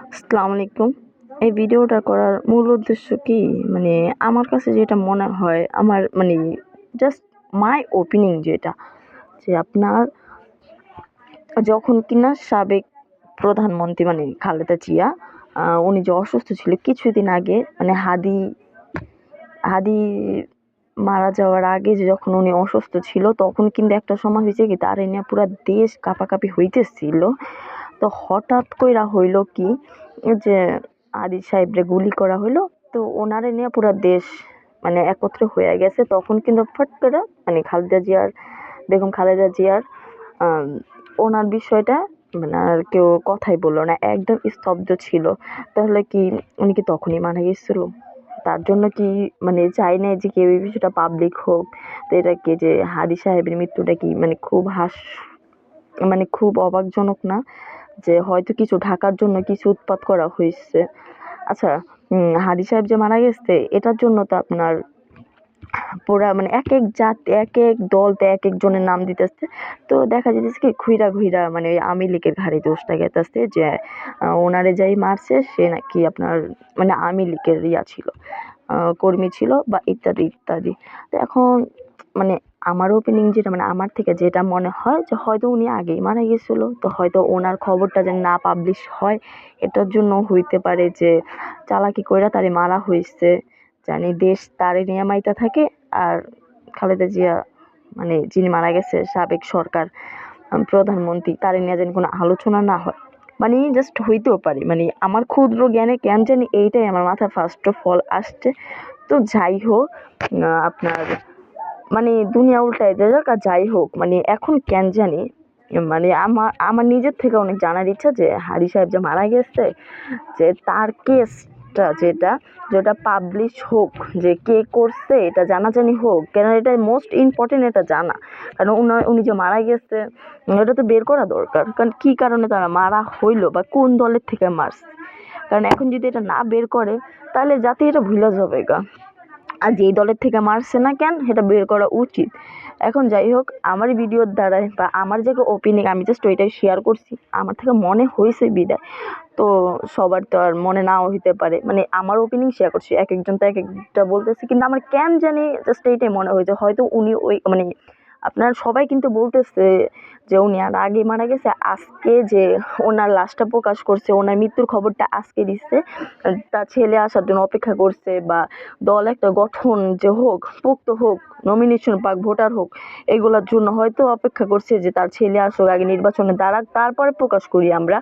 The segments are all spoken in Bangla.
আসসালামু আলাইকুম। এই ভিডিওটা করার মূল উদ্দেশ্য কি? মানে আমার কাছে যেটা মনে হয়, আমার মানে জাস্ট মাই ওপিনিয়ন যেটা, যে আপনার যখন কিনা সাবেক প্রধানমন্ত্রী মানে খালেদা জিয়া উনি যে অসুস্থ ছিল কিছুদিন আগে মানে হাদি হাদি মারা যাওয়ার আগে যে যখন উনি অসুস্থ ছিল, তখন কিন্তু একটা সময় হয়েছে কি, তার এ নিয়ে পুরো দেশ কাঁপাকাঁপি হইতেছিল। তো হঠাৎ কইরা হইল কি, যে আদি সাহেবরে গুলি করা হইল, তো ওনারে নিয়ে পুরো দেশ মানে একত্র হয়ে গেছে। তখন কিন্তু ফট করে মানে খালেদা জিয়ার, বেগম খালেদা জিয়ার ওনার বিষয়টা মানে আর কেউ কথাই বলল না, একদম স্তব্ধ ছিল। তাহলে কি উনি কি তখনই মারা গেছিল? তার জন্য কি মানে চাই না যে কেউ এই বিষয়টা পাবলিক হোক? তো এটা কি যে হাদি সাহেবের মৃত্যুটা কি মানে খুব হাস মানে খুব অবাকজনক না? যে হয়তো কিছু ঢাকার জন্য কিছু উৎপাত করা হয়েছে। আচ্ছা হাদি সাহেব যে মারা গেছে, এটার জন্য তো আপনার পুরা মানে এক এক জাত, এক এক দল তো এক একজনের নাম দিতেছে। তো দেখা যাচ্ছে কি, ঘুইরা ঘুইরা মানে ওই আওয়ামী লীগের ঘাড়ে দোষটা গেতেছে যে ওনারে যাই মারছে, সে নাকি আপনার মানে আওয়ামী লীগের ইয়া ছিল কর্মী ছিল বা ইত্যাদি ইত্যাদি। তো এখন মানে আমার ওপিনিয়ন যেটা মানে আমার থেকে যেটা মনে হয় যে হয়তো উনি আগেই মারা গেছিল। তো হয়তো ওনার খবরটা যেন না পাবলিশ হয়, এটার জন্য হইতে পারে যে চালাকি কইরা তারে মারা হয়েছে জানি দেশ তারে নিয়ে থাকে আর খালেদা জিয়া মানে যিনি মারা গেছে, সাবেক সরকার প্রধানমন্ত্রী, তারে নিয়ে যেন কোনো আলোচনা না হয়। মানে জাস্ট হইতেও পারে। মানে আমার ক্ষুদ্র জ্ঞানে কেন জানি এইটাই আমার মাথায় ফার্স্ট অফ অল আসছে। তো যাই হোক আপনার মানে দুনিয়া উল্টায় যে যাক আর যাই হোক মানে এখন কেন জানি মানে আমার আমার নিজের থেকে অনেক জানার ইচ্ছা যে হারি সাহেব যে মারা গেছে, যে তার কেসটা যেটা যেটা পাবলিশ হোক, যে কে করছে এটা জানাজানি হোক, কেন এটা মোস্ট ইম্পর্টেন্ট এটা জানা। কারণ উনি যে মারা গেছে, এটা তো বের করা দরকার। কারণ কী কারণে তারা মারা হইল বা কোন দলের থেকে মারছে? কারণ এখন যদি এটা না বের করে, তাহলে জাতি এটা ভুলে যাবে গা। আর যেই দলের থেকে মারছে না কেন সেটা বের করা উচিত। এখন যাই হোক, আমার ভিডিওর দ্বারাই বা আমার যে ওপিনিয়ন আমি জাস্ট ওইটাই শেয়ার করছি। আমার থেকে মনে হয়েছে বিদায়। তো সবার তো আর মনে নাও হইতে পারে। মানে আমার ওপিনিয়ন শেয়ার করছি। এক একজন তো এক একটা বলতেছে, কিন্তু আমার কেন জানি জাস্ট এইটাই মনে হয়েছে হয়তো উনি ওই মানে আপনার সবাই কিন্তু বলতেছে যে উনি আর আগে মারা গেছে, আজকে যে ওনার লাশটা প্রকাশ করছে, ওনার মৃত্যুর খবরটা আজকে দিচ্ছে। তার ছেলে আসার জন্য অপেক্ষা করছে বা দল একটা গঠন যে হোক, পোক্ত হোক নমিনেশন পাক, ভোটার হোক, এগুলোর জন্য হয়তো অপেক্ষা করছে যে তার ছেলে আসুক, আগে নির্বাচনে দাঁড়াক, তারপরে প্রকাশ করি আমরা।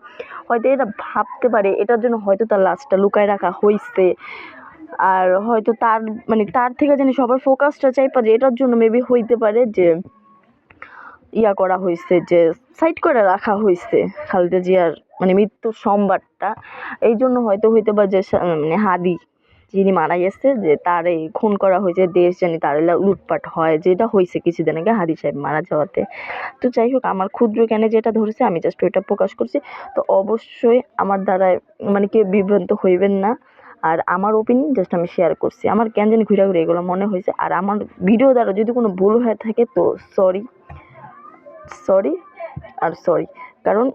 হয়তো এটা ভাবতে পারে, এটার জন্য হয়তো তার লাশটা লুকায় রাখা হয়েছে আর হয়তো তার মানে তার থেকে জানি সবার ফোকাসটা চাইপা যে এটার জন্য মেবি হইতে পারে যে ইয়া করা হয়েছে যে সাইড করে রাখা হয়েছে খালেদা জিয়ার মানে মৃত্যুর সংবাদটা এই জন্য হয়তো হইতে পারে যে মানে হাদি যিনি মারা গেছে, যে তার এই খুন করা হয়েছে, দেশ জানি তার লুটপাট হয়, যেটা হয়েছে কিছুদিন আগে হাদি সাহেব মারা যাওয়াতে। তো যাই হোক, আমার ক্ষুদ্র জ্ঞানে যেটা ধরেছে, আমি জাস্ট ওইটা প্রকাশ করছি। তো অবশ্যই আমার দ্বারা মানে কেউ বিভ্রান্ত হইবেন না। আর আমার ওপিনিয়ন জাস্ট আমি শেয়ার করছি। আমার কেন জানি ঘুরে ঘুরে এগুলো মনে হয়েছে। আর আমার ভিডিও দ্বারা যদি কোনো ভুল হয়ে থাকে তো সরি সরি আর সরি কারণ